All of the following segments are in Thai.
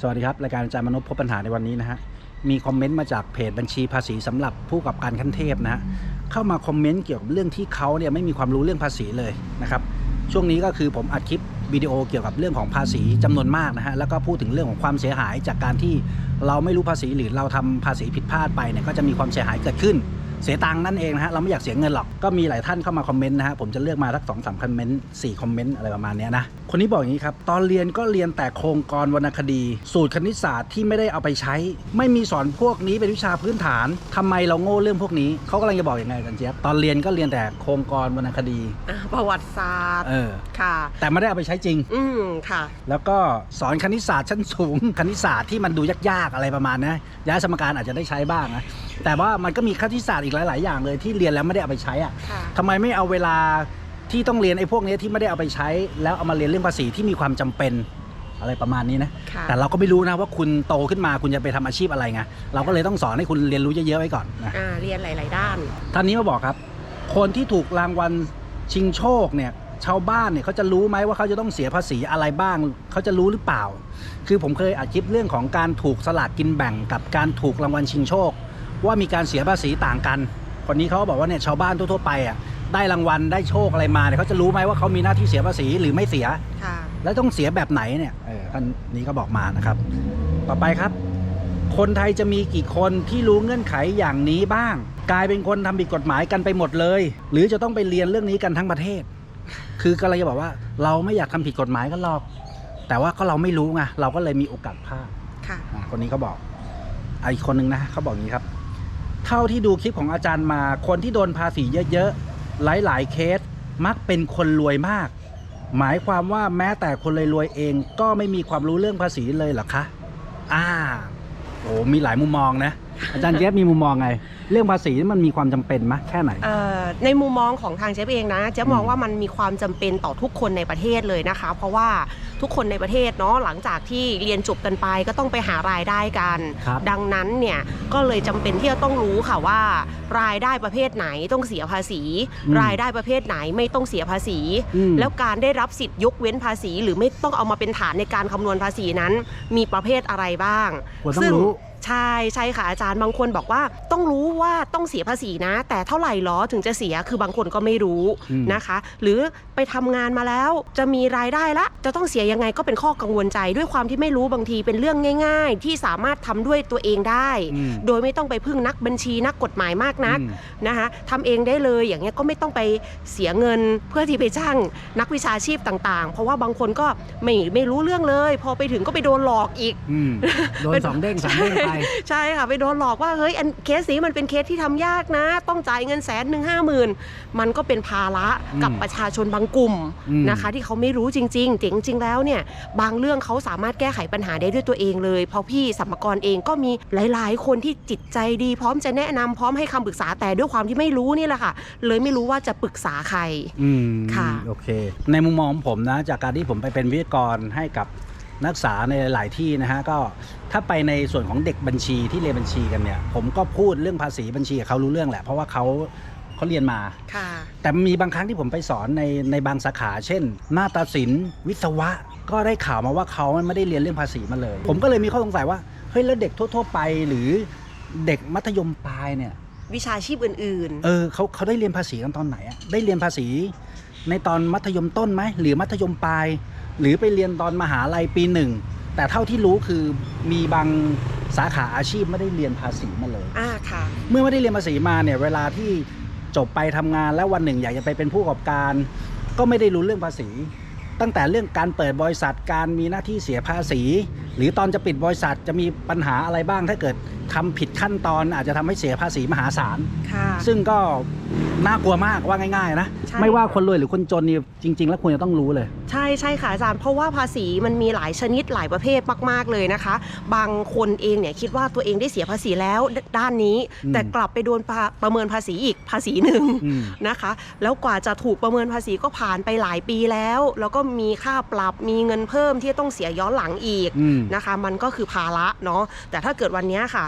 สวัสดีครับ รายการอาจารย์มนุษย์พบปัญหาในวันนี้นะฮะ มีคอมเมนต์มาจากเพจบัญชีภาษีสำหรับผู้กอบการขั้นเทพนะฮะ เข้ามาคอมเมนต์เกี่ยวกับเรื่องที่เขาเนี่ยไม่มีความรู้เรื่องภาษีเลยนะครับ ช่วงนี้ก็คือผมอัดคลิปวิดีโอเกี่ยวกับเรื่องของภาษีจำนวนมากนะฮะ แล้วก็พูดถึงเรื่องของความเสียหายจากการที่เราไม่รู้ภาษีหรือเราทำภาษีผิดพลาดไปเนี่ยก็จะมีความเสียหายเกิดขึ้น เสียตังค์นั่นเองนะฮะเราไม่อยากเสียเงินหรอกก็มีหลายท่านเข้ามาคอมเมนต์นะฮะผมจะเลือกมาสักสองสามคอมเมนต์สี่คอมเมนต์อะไรประมาณเนี้ยนะคนนี้บอกอย่างนี้ครับตอนเรียนก็เรียนแต่โครงกรวรรณคดี สูตรคณิตศาสตร์ที่ไม่ได้เอาไปใช้ ไม่มีสอนพวกนี้เป็นวิชาพื้นฐานทำไมเราโง่เรื่องพวกนี้เขากำลังจะบอกอย่างไงอาจารย์เจี๊ยบตอนเรียนก็เรียนแต่โครงกรวรรณคดีอ่าประวัติศาสตร์เออค่ะ แต่ไม่ได้เอาไปใช้จริง อืมค่ะ แล้วก็สอนคณิตศาสตร์ชั้นสูงคณิตศาสตร์ที่มันดูยากๆอะไรประมาณนะย้ายสมการอาจจะได้ใช้บ้างนะ แต่ว่ามันก็มีคณิตศาสตร์อีกหลาย ๆ อย่างเลยที่เรียนแล้วไม่ได้เอาไปใช้อะค่ะ ทำไมไม่เอาเวลาที่ต้องเรียนไอ้พวกนี้ที่ไม่ได้เอาไปใช้ แล้วเอามาเรียนเรื่องภาษีที่มีความจำเป็นอะไรประมาณนี้นะ ค่ะ แต่เราก็ไม่รู้นะว่าคุณโตขึ้นมาคุณจะไปทำอาชีพอะไรไงเราก็เลยต้องสอนให้คุณเรียนรู้เยอะ ๆ ไว้ก่อนนะ อ่าเรียนหลาย ๆ ด้าน ท่านนี้มาบอกครับ คนที่ถูกรางวัลชิงโชคเนี่ย ชาวบ้านเนี่ยเขาจะรู้ไหมว่าเขาจะต้องเสียภาษีอะไรบ้าง เขาจะรู้หรือเปล่า คือผมเคยอัดคลิปเรื่องของการถูกสลากกินแบ่งกับการถูกรางวัลชิงโชค ว่ามีการเสียภาษีต่างกัน คนนี้เขาก็บอกว่าเนี่ยชาวบ้านทั่วๆไปอะได้รางวัลได้โชคอะไรมาเนี่ยเขาจะรู้ไหมว่าเขามีหน้าที่เสียภาษีหรือไม่เสีย ค่ะแล้วต้องเสียแบบไหนเนี่ยเออท่านนี้ก็บอกมานะครับ ต่อไปครับ คนไทยจะมีกี่คนที่รู้เงื่อนไขอย่างนี้บ้าง กลายเป็นคนทำผิดกฎหมายกันไปหมดเลย หรือจะต้องไปเรียนเรื่องนี้กันทั้งประเทศ คือกำลังจะบอกว่าเราไม่อยากทำผิดกฎหมายกันหรอก แต่ว่าก็เราไม่รู้ไงเราก็เลยมีโอกาสพลาด ค่ะ อะคนนี้เขาบอกอะอีกคนนึงนะเขาบอกอย่างนี้ครับ เท่าที่ดูคลิปของอาจารย์มา คนที่โดนภาษีเยอะๆ หลายๆ เคสมักเป็นคนรวยมาก หมายความว่าแม้แต่คนรวยๆเองก็ไม่มีความรู้เรื่องภาษีเลยเหรอคะ อ่า โอ้มีหลายมุมมองนะ อาจารย์เจฟมีมุมมองไง เรื่องภาษีนี่มันมีความจำเป็นไหมแค่ไหนเอ่อในมุมมองของทางเจ๊เองนะเจ๊มองว่ามันมีความจำเป็นต่อทุกคนในประเทศเลยนะคะ เพราะว่าทุกคนในประเทศเนาะหลังจากที่เรียนจบกันไปก็ต้องไปหารายได้กันครับดังนั้นเนี่ยก็เลยจำเป็นที่จะต้องรู้ค่ะว่า รายได้ประเภทไหนต้องเสียภาษีอืมรายได้ประเภทไหนไม่ต้องเสียภาษีอืมแล้วการได้รับสิทธิ์ยกเว้นภาษี หรือไม่ต้องเอามาเป็นฐานในการคำนวณภาษีนั้น มีประเภทอะไรบ้างควรต้องซึ่รู้ใช่ใช่ค่ะอาจารย์บางคนบอกว่า ต้องรู้ว่าต้องเสียภาษีนะ แต่เท่าไหร่ล้อถึงจะเสียคือบางคนก็ไม่รู้อืมนะคะ หรือไปทำงานมาแล้วจะมีรายได้ละจะต้องเสียยังไงก็เป็นข้อกังวลใจ ด้วยความที่ไม่รู้บางทีเป็นเรื่องง่าย ๆ ที่สามารถทำด้วยตัวเองได้อืมโดยไม่ต้องไปพึ่งนักบัญชีนักกฎหมายมากนักอืมนะคะทำเองได้เลยอย่างเงี้ยก็ไม่ต้องไปเสียเงินเพื่อที่ไปจ้างนักวิชาชีพต่างๆ เพราะว่าบางคนก็ไม่ไม่รู้เรื่องเลย พอไปถึงก็ไปโดนหลอกอีกอืมโดนสองเด้งสามเด้งไปใช่ค่ะไปโดนหลอกว่าเฮ้ยอันเคสนี้มันเป็นเคสที่ทำยากนะ ต้องจ่ายเงินแสนหนึ่งห้าหมื่นมันก็เป็นภาระกับอืมประชาชนบางกลุ่มอืมนะคะ ที่เขาไม่รู้จริงๆแต่จริงๆแล้วเนี่ยบางเรื่องเขาสามารถแก้ไขปัญหาได้ด้วยตัวเองเลย เพราะพี่สัมภากรเองก็มีหลาย ๆ คนที่จิตใจดี พร้อมจะแนะนำพร้อมให้คำปรึกษาแต่ด้วยความที่ไม่รู้นี่แหละค่ะ เลยไม่รู้ว่าจะปรึกษาใครอืมค่ะโอเค ในมุมมองของผมนะ จากการที่ผมไปเป็นวิทยากรให้กับ นักศึกษาในหลายที่นะฮะก็ถ้าไปในส่วนของเด็กบัญชีที่เรียนบัญชีกันเนี่ย ผมก็พูดเรื่องภาษีบัญชีกับเขารู้เรื่องแหละ เพราะว่าเขาเขาเรียนมาค่ะแต่มีบางครั้งที่ผมไปสอนในในบางสาขา เช่นนาฏศิลป์วิศวะ ก็ได้ข่าวมาว่าเขาไม่ได้เรียนเรื่องภาษีมาเลย ผมก็เลยมีข้อสงสัยว่าเฮ้ยแล้วเด็กทั่ว ๆ ไปหรือเด็กมัธยมปลายเนี่ย วิชาชีพอื่นเออเขาเขาได้เรียนภาษีกันตอนไหนอะได้เรียนภาษีในตอนมัธยมต้นไหมหรือมัธยมปลาย หรือไปเรียนตอนมหาลัยปีหนึ่ง แต่เท่าที่รู้คือมีบางสาขาอาชีพไม่ได้เรียนภาษีมาเลยๆอ่าค่ะ เมื่อไม่ได้เรียนภาษีมาเนี่ยเวลาที่จบไปทำงานแล้ววันหนึ่งอยากจะไปเป็นผู้ประกอบการ ก็ไม่ได้รู้เรื่องภาษี ตั้งแต่เรื่องการเปิดบริษัทการมีหน้าที่เสียภาษี หรือตอนจะปิดบริษัทจะมีปัญหาอะไรบ้างถ้าเกิดทำผิดขั้นตอนอาจจะทำให้เสียภาษีมหาศาลค่ะซึ่งก็น่ากลัวมากว่าง่ายๆนะใช่ไม่ว่าคนรวยหรือคนจนนี่จริง ๆ แล้วควรจะต้องรู้เลย ใช่ใช่ค่ะอาจารย์เพราะว่าภาษีมันมีหลายชนิดหลายประเภทมากๆเลยนะคะ บางคนเองเนี่ยคิดว่าตัวเองได้เสียภาษีแล้วดด้านนี้อืมแต่กลับไปโดนประประเมินภาษีอีกภาษีหนึ่งอืมนะคะ แล้วกว่าจะถูกประเมินภาษีก็ผ่านไปหลายปีแล้ว แล้วก็มีค่าปรับมีเงินเพิ่มที่ต้องเสียย้อนหลังอีกอืมนะคะ มันก็คือภาระเนาะแต่ถ้าเกิดวันนี้ค่ะ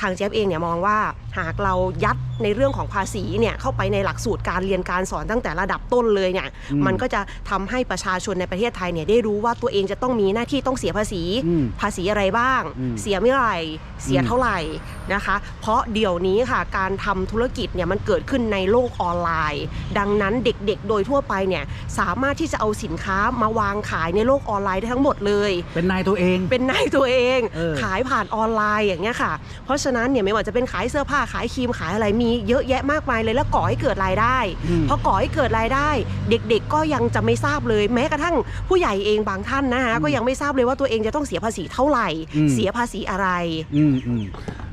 ทางเจฟเองเนี่ยมองว่าหากเรายัด ในเรื่องของภาษีเนี่ยเข้าไปในหลักสูตรการเรียนการสอนตั้งแต่ระดับต้นเลยเนี่ยอืมมันก็จะทำให้ประชาชนในประเทศไทยเนี่ยได้รู้ว่าตัวเองจะต้องมีหน้าที่ต้องเสียภาษีอืมภาษีอะไรบ้างอืมเสียเมื่อไหร่เสียอืมเท่าไหร่นะคะ เพราะเดี๋ยวนี้ค่ะการทำธุรกิจเนี่ยมันเกิดขึ้นในโลกออนไลน์ ดังนั้นเด็กๆ โดยทั่วไปเนี่ยสามารถที่จะเอาสินค้ามาวางขายในโลกออนไลน์ได้ทั้งหมดเลย เป็นนายตัวเอง เป็นนายตัวเองเออขายผ่านออนไลน์อย่างเงี้ยค่ะ เพราะฉะนั้นเนี่ยไม่ว่าจะเป็นขายเสื้อผ้าขายครีมขายอะไรมีเยอะแยะมากมายเลยแล้วก่อให้เกิดรายได้อืมพอก่อให้เกิดรายได้ เด็กๆก็ยังจะไม่ทราบเลย แม้กระทั่งผู้ใหญ่เองบางท่านนะคะก็ยังไม่ทราบเลยว่าตัวเองจะต้องเสียภาษีเท่าไหร่อืมเสียภาษีอะไรอืมอืม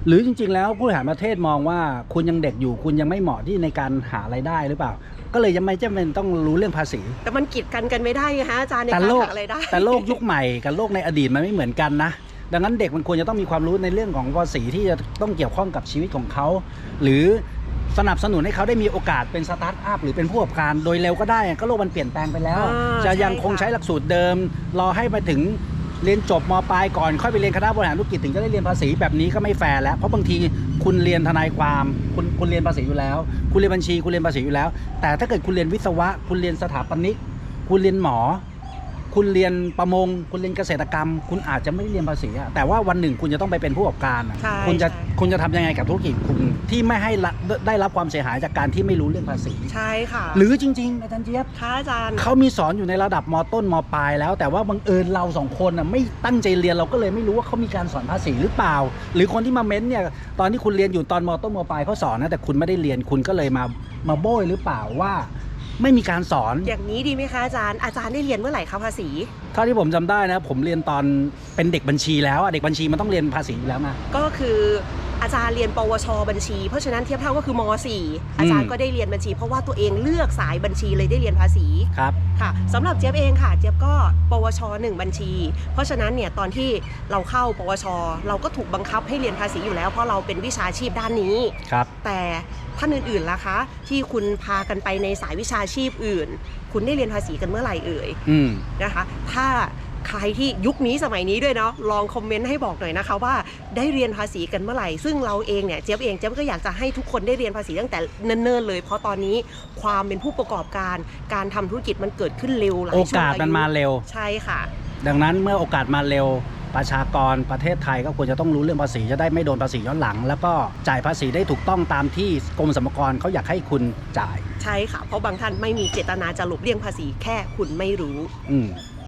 หรือจริง ๆ แล้วผู้บริหารประเทศมองว่าคุณยังเด็กอยู่คุณยังไม่เหมาะที่ในการหาไรายได้หรือเปล่า ก็เลยยังไม่จำเป็นต้องรู้เรื่องภาษี แต่มันกีดกันกันไม่ได้ไงฮะอาจารย์ในแต่การโลกหารายได้แต่โลกยุคใหม่กับโลกในอดีตมันไม่เหมือนกันนะ ดังนั้นเด็กมันควรจะต้องมีความรู้ในเรื่องของภาษีที่จะต้องเกี่ยวข้องกับชีวิตของเขา หรือสนับสนุนให้เขาได้มีโอกาสเป็นสตาร์ทอัพหรือเป็นผู้ประกอบการโดยเร็วก็ได้ ก็โลกมันเปลี่ยนแปลงไปแล้วอ่าจะใช่ยังคงค่ะใช้หลักสูตรเดิม รอให้มาถึงเรียนจบมปลายก่อน ค่อยไปเรียนคณะบริหารธุรกิจถึงจะได้เรียนภาษีแบบนี้ก็ไม่แฟร์แล้ว เพราะบางทีคุณเรียนทนายความคุณคุณเรียนภาษีอยู่แล้ว คุณเรียนบัญชีคุณเรียนภาษีอยู่แล้ว แต่ถ้าเกิดคุณเรียนวิศวะ คุณเรียนสถาปนิก คุณเรียนหมอ คุณเรียนประมง คุณเรียนเกษตรกรรม คุณอาจจะไม่ได้เรียนภาษีอะแต่ว่าวันหนึ่งคุณจะต้องไปเป็นผู้ประกอบการอะใช่คุณจะใช่ คุณจะทำยังไงกับธุรกิจคุณที่ไม่ให้ละได้รับความเสียหายจากการที่ไม่รู้เรื่องภาษี ใช่ค่ะหรือจริงๆอาจารย์เจี๊ยบ ค่ะอาจารย์ เขามีสอนอยู่ในระดับมต้นมปลายแล้ว แต่ว่าบังเอิญเราสองคนอะไม่ตั้งใจเรียนเราก็เลยไม่รู้ว่าเขามีการสอนภาษีหรือเปล่า หรือคนที่มาเม้นเนี่ยตอนที่คุณเรียนอยู่ตอนมต้นมปลายเขาสอนนะแต่คุณไม่ได้เรียนคุณก็เลยมามาโบยหรือเปล่าว่า ไม่มีการสอน อย่างนี้ดีไหมคะอาจารย์อาจารย์ได้เรียนเมื่อไหร่คะภาษี เท่าที่ผมจำได้นะผมเรียนตอนเป็นเด็กบัญชีแล้วอะเด็กบัญชีมันต้องเรียนภาษีอยู่แล้วนะก็คือ อาจารย์เรียน ปวช บัญชี เพราะฉะนั้นเทียบเท่าก็คือม .4 อาจารย์ก็ได้เรียนบัญชี เพราะว่าตัวเองเลือกสายบัญชีเลยได้เรียนภาษีครับ ค่ะสำหรับเจี๊ยบเองค่ะ เจี๊ยบก็ ปวช 1 บัญชี เพราะฉะนั้นเนี่ยตอนที่เราเข้า ปวช เราก็ถูกบังคับให้เรียนภาษีอยู่แล้ว เพราะเราเป็นวิชาชีพด้านนี้ ครับ แต่ท่านอื่นๆล่ะคะ ที่คุณพากันไปในสายวิชาชีพอื่น คุณได้เรียนภาษีกันเมื่อไหร่เอ่ยอืม นะคะ ถ้า ใครที่ยุคนี้สมัยนี้ด้วยเนาะลองคอมเมนต์ให้บอกหน่อยนะคะว่าได้เรียนภาษีกันเมื่อไหร่ ซึ่งเราเองเนี่ยเจี๊ยบเองเจี๊ยบก็อยากจะให้ทุกคนได้เรียนภาษีตั้งแต่เนิ่นๆเลย เพราะตอนนี้ความเป็นผู้ประกอบการการทำธุรกิจมันเกิดขึ้นเร็วหลายโอช่วงกาสอายุมันมาเร็ว ใช่ค่ะ ดังนั้นเมื่อโอกาสมาเร็วประชากรประเทศไทยก็ควรจะต้องรู้เรื่องภาษีจะได้ไม่โดนภาษีย้อนหลัง แล้วก็จ่ายภาษีได้ถูกต้องตามที่กรมสรรพากรเขาอยากให้คุณจ่าย ใช่ค่ะ เพราะบางท่านไม่มีเจตนาจะหลบเลี่ยงภาษีแค่คุณไม่รู้ อืม